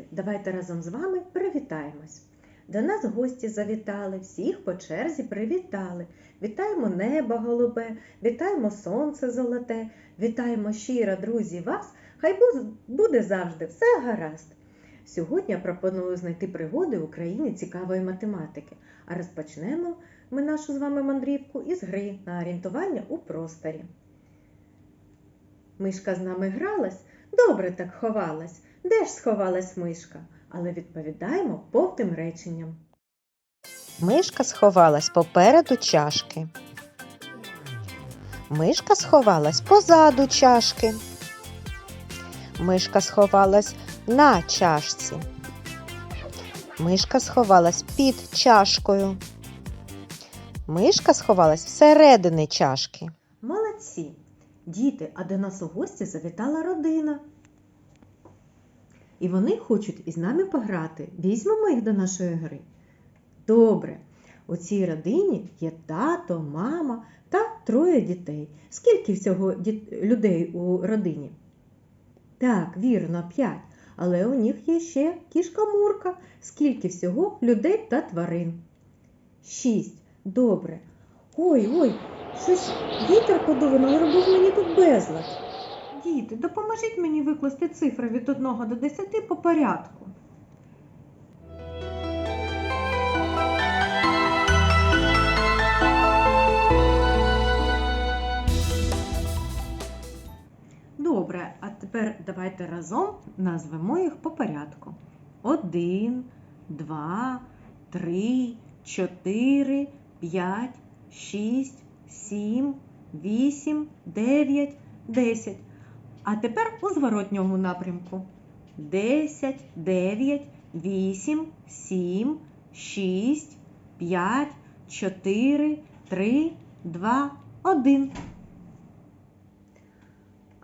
діти, давайте разом з вами привітаємось. До нас гості завітали, всіх по черзі привітали. Вітаємо небо голубе, вітаємо сонце золоте, вітаємо щиро, друзі, вас. Хай буде завжди все гаразд. Сьогодні я пропоную знайти пригоди в Україні цікавої математики. А розпочнемо ми нашу з вами мандрівку із гри на орієнтування у просторі. Мишка з нами гралась, добре так ховалась. Де ж сховалась мишка? Але відповідаємо повним реченням. Мишка сховалась попереду чашки. Мишка сховалась позаду чашки. Мишка сховалась на чашці. Мишка сховалась під чашкою. Мишка сховалась всередині чашки. Молодці! Діти, а до нас у гості завітала родина. І вони хочуть із нами пограти. Візьмемо їх до нашої гри. Добре. У цій родині є тато, мама та троє дітей. Скільки всього людей у родині? Так, вірно, п'ять. Але у них є ще кішка Мурка. Скільки всього людей та тварин? Шість. Добре. Ой, ой, щось вітер подув, наробив мені тут безлад. Діти, допоможіть мені викласти цифри від 1 до 10 по порядку. Добре, а тепер давайте разом назвемо їх по порядку. Один, два, три, чотири, п'ять, шість, сім, вісім, дев'ять, десять. А тепер у зворотньому напрямку. Десять, дев'ять, вісім, сім, шість, п'ять, чотири, три, два, один.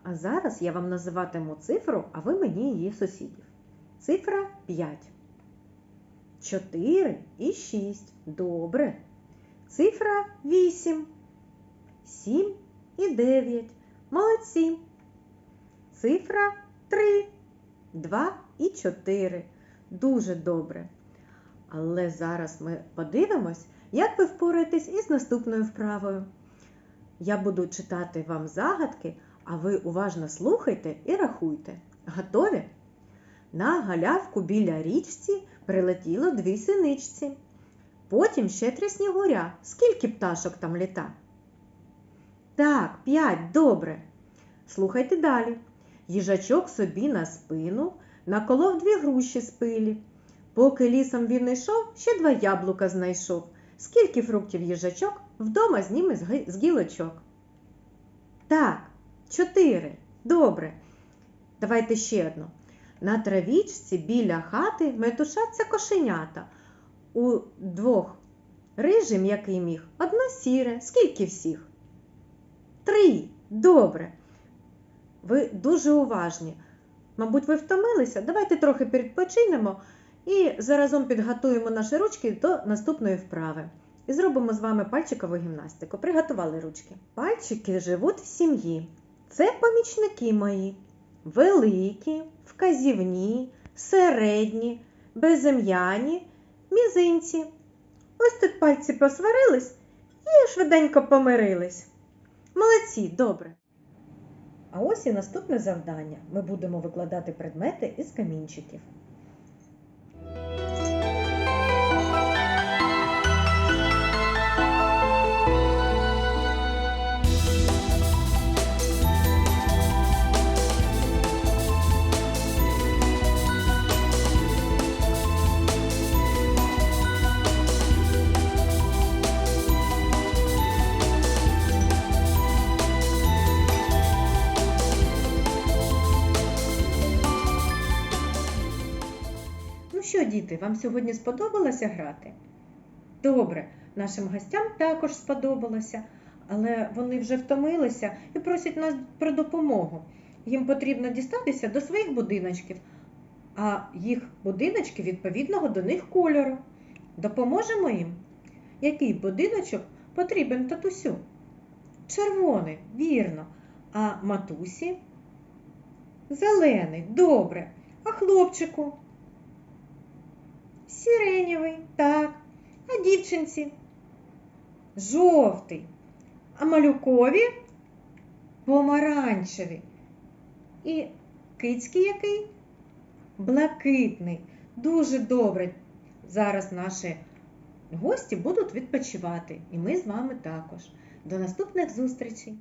А зараз я вам називатиму цифру, а ви мені її сусідів. Цифра 5. 4 і 6. Добре. Цифра 8. 7 і 9. Молодці. Цифра 3. 2 і 4. Дуже добре. Але зараз ми подивимось, як ви впораєтесь із наступною вправою. Я буду читати вам загадки, а ви уважно слухайте і рахуйте. Готові? На галявку біля річці прилетіло дві синичці. Потім ще три снігуря. Скільки пташок там літа? Так, п'ять, добре. Слухайте далі. Їжачок собі на спину наколов дві груші з пилі. Поки лісом він йшов, ще два яблука знайшов. Скільки фруктів їжачок вдома зніме з гілочок? Так, чотири. Добре. Давайте ще одну. На травічці біля хати метушаться кошенята. У двох рижий м'який міг, одно сіре. Скільки всіх? Три. Добре. Ви дуже уважні. Мабуть, ви втомилися? Давайте трохи відпочинемо і заразом підготуємо наші ручки до наступної вправи. І зробимо з вами пальчикову гімнастику. Приготували ручки. Пальчики живуть в сім'ї. Це помічники мої. Великі, вказівні, середні, безім'яні, мізинці. Ось тут пальці посварились і швиденько помирились. Молодці, добре. А ось і наступне завдання. Ми будемо викладати предмети із камінчиків. Діти, вам сьогодні сподобалося грати? Добре, нашим гостям також сподобалося, але вони вже втомилися і просять нас про допомогу. Їм потрібно дістатися до своїх будиночків, а їх будиночки відповідного до них кольору. Допоможемо їм? Який будиночок потрібен татусю? Червоний, вірно. А матусі? Зелений, добре. А хлопчику? Сиренєвий, так. А дівчинці? Жовтий. А малюкові? Помаранчевий. І кицький який? Блакитний. Дуже добре. Зараз наші гості будуть відпочивати, і ми з вами також. До наступних зустрічей!